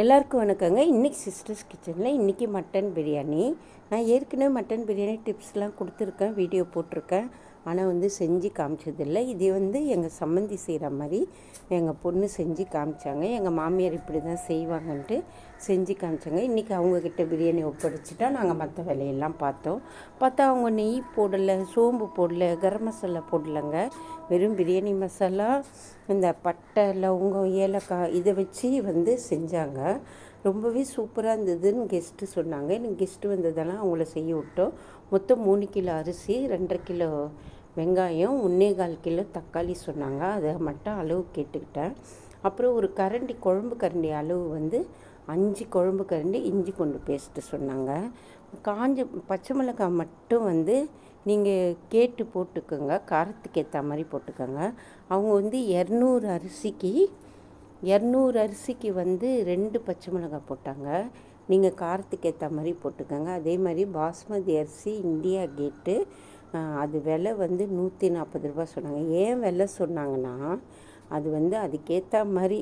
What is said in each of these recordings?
எல்லாருக்கும் வணக்கங்க. இன்றைக்கி சிஸ்டர்ஸ் கிச்சனில் இன்றைக்கி மட்டன் பிரியாணி நான் ஏற்கனவே மட்டன் பிரியாணி டிப்ஸ்லாம் கொடுத்துருக்கேன் வீடியோ போட்டிருக்கேன். ஆனால் வந்து செஞ்சு காமிச்சதில்லை. இது வந்து எங்கள் சம்மந்தி செய்கிற மாதிரி எங்கள் பொண்ணு செஞ்சு காமிச்சாங்க. எங்கள் மாமியார் இப்படி தான் செய்வாங்கன்ட்டு செஞ்சு காமிச்சாங்க. இன்றைக்கி அவங்கக்கிட்ட பிரியாணி ஒப்படைச்சிட்டா நாங்கள் மற்ற வேலையெல்லாம் பார்த்தோம். பார்த்தா அவங்க நெய் போடலை சோம்பு போடல கரம் மசாலா போடலைங்க. வெறும் பிரியாணி மசாலா இந்த பட்டை லவங்கம் ஏலக்காய் இதை வச்சு வந்து செஞ்சாங்க. ரொம்பவே சூப்பராக இருந்ததுன்னு கெஸ்ட்டு சொன்னாங்க. எனக்கு கெஸ்ட்டு வந்ததெல்லாம் அவங்கள செய்ய விட்டோம். மொத்தம் மூணு கிலோ அரிசி ரெண்டரை கிலோ வெங்காயம் ஒன்றே கால் கிலோ தக்காளி சொன்னாங்க. அதை மட்டும் அளவு கேட்டுக்கிட்டேன். அப்புறம் ஒரு கரண்டி குழம்பு கரண்டி அளவு வந்து அஞ்சு குழம்பு கரண்டி இஞ்சி கொண்டு பேஸ்ட்டு சொன்னாங்க. காஞ்ச பச்சை மிளகாய் மட்டும் வந்து நீங்கள் கேட்டு போட்டுக்கோங்க. காரத்துக்கு ஏற்ற மாதிரி போட்டுக்கோங்க. அவங்க வந்து இரநூறு அரிசிக்கு இரநூறு அரிசிக்கு வந்து ரெண்டு பச்சை மிளகாய் போட்டாங்க. நீங்கள் காரத்துக்கு ஏற்ற மாதிரி போட்டுக்கோங்க. அதே மாதிரி பாஸ்மதி அரிசி இந்தியா கேட்டு அது விலை வந்து நூற்றி நாற்பது ரூபா சொன்னாங்க. ஏன் விலை சொன்னாங்கன்னா அது வந்து அதுக்கேற்ற மாதிரி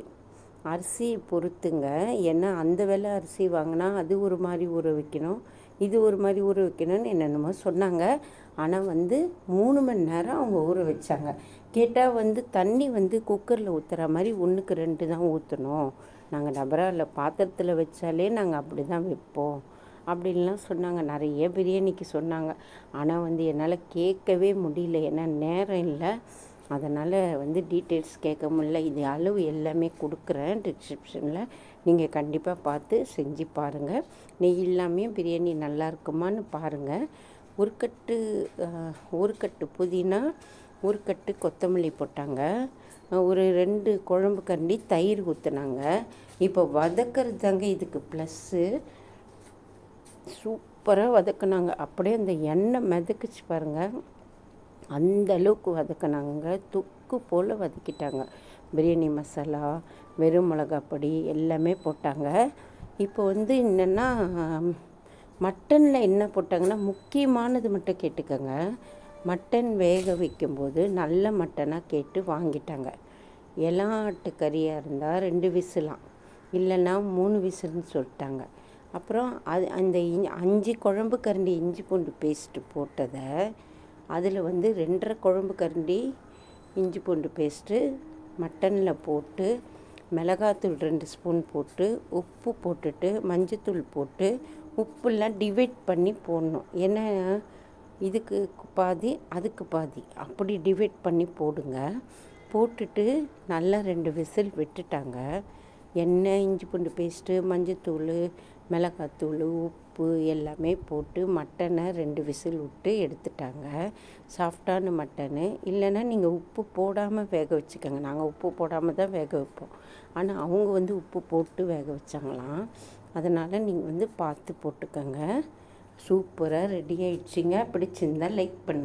அரிசி பொறுத்துங்க. ஏன்னா அந்த விலை அரிசி வாங்கினா அது ஒரு மாதிரி ஊற வைக்கணும் இது ஒரு மாதிரி ஊற வைக்கணும்னு என்னென்னமோ சொன்னாங்க. ஆனால் வந்து மூணு மணி நேரம் அவங்க ஊற வச்சாங்க. கேட்டால் வந்து தண்ணி வந்து குக்கரில் ஊற்றுற மாதிரி ஒன்றுக்கு ரெண்டு தான் ஊற்றணும் நாங்கள் டபராவில் பாத்திரத்தில் வச்சாலே நாங்கள் அப்படி தான் வைப்போம். அப்படின்லாம் சொன்னாங்க. நிறைய பிரியாணிக்கு சொன்னாங்க. ஆனால் வந்து என்னால் கேட்கவே முடியல. ஏன்னா நேரம் இல்லை. அதனால் வந்து டீட்டெயில்ஸ் கேட்க முடியல. இது அளவு எல்லாமே கொடுக்குறேன் டிஸ்கிரிப்ஷனில் நீங்கள் கண்டிப்பாக பார்த்து செஞ்சு பாருங்கள் நெய் இல்லாமையும் பிரியாணி நல்லா இருக்குமான்னு பாருங்கள் ஒரு கட்டு ஒரு கட்டு புதினா ஒரு கட்டு கொத்தமல்லி போட்டாங்க. ஒரு ரெண்டு குழம்பு கண்டி தயிர் ஊற்றுனாங்க இப்போ வதக்கிறது தாங்க இதுக்கு ப்ளஸ்ஸு சூப்பராக வதக்குனாங்க. அப்படியே அந்த எண்ணெய் மிதக்குச்சு பாருங்கள் அந்த அளவுக்கு வதக்கினாங்க துக்கு போல் வதக்கிட்டாங்க. பிரியாணி மசாலா வெறும் மிளகாப்பொடி எல்லாமே போட்டாங்க. இப்போ வந்து என்னென்னா மட்டனில் என்ன போட்டாங்கன்னா முக்கியமானது மட்டும் கேட்டுக்கோங்க. மட்டன் வேக வைக்கும்போது நல்ல மட்டனாக கேட்டு வாங்கிட்டாங்க. எலாட்டு கறியாக இருந்தால் ரெண்டு விசிலாம் இல்லைன்னா மூணு விசில்னு சொல்லிட்டாங்க. அப்புறம் அது அந்த அஞ்சு குழம்பு கரண்டி இஞ்சி பூண்டு பேஸ்ட்டு போட்டதை அதில் வந்து ரெண்டரை குழம்பு கரண்டி இஞ்சி பூண்டு பேஸ்ட்டு மட்டனில் போட்டு மிளகாத்தூள் ரெண்டு ஸ்பூன் போட்டு உப்பு போட்டுட்டு மஞ்சத்தூள் போட்டு உப்புலாம் டிவைட் பண்ணி போடணும். ஏன்னா இதுக்கு பாதி அதுக்கு பாதி. அப்படி டிவைட் பண்ணி போடுங்க. போட்டுட்டு நல்லா ரெண்டு விசில் விட்டுட்டாங்க. எண்ணெய் இஞ்சி பூண்டு பேஸ்ட்டு மஞ்சத்தூள் மிளகாத்தூள் உப்பு எல்லாமே போட்டு மட்டனை ரெண்டு விசில் விட்டு எடுத்துட்டாங்க. சாஃப்டான மட்டனு. இல்லைன்னா நீங்கள் உப்பு போடாமல் வேக வச்சுக்கோங்க. நாங்கள் உப்பு போடாமல் தான் வேக வைப்போம். ஆனால் அவங்க வந்து உப்பு போட்டு வேக வச்சாங்களாம். அதனால் நீங்கள் வந்து பார்த்து போட்டுக்கோங்க. சூப்பராக ரெடி ஆயிடுச்சுங்க. பிடிச்சிருந்தால் லைக் பண்ணுங்கள்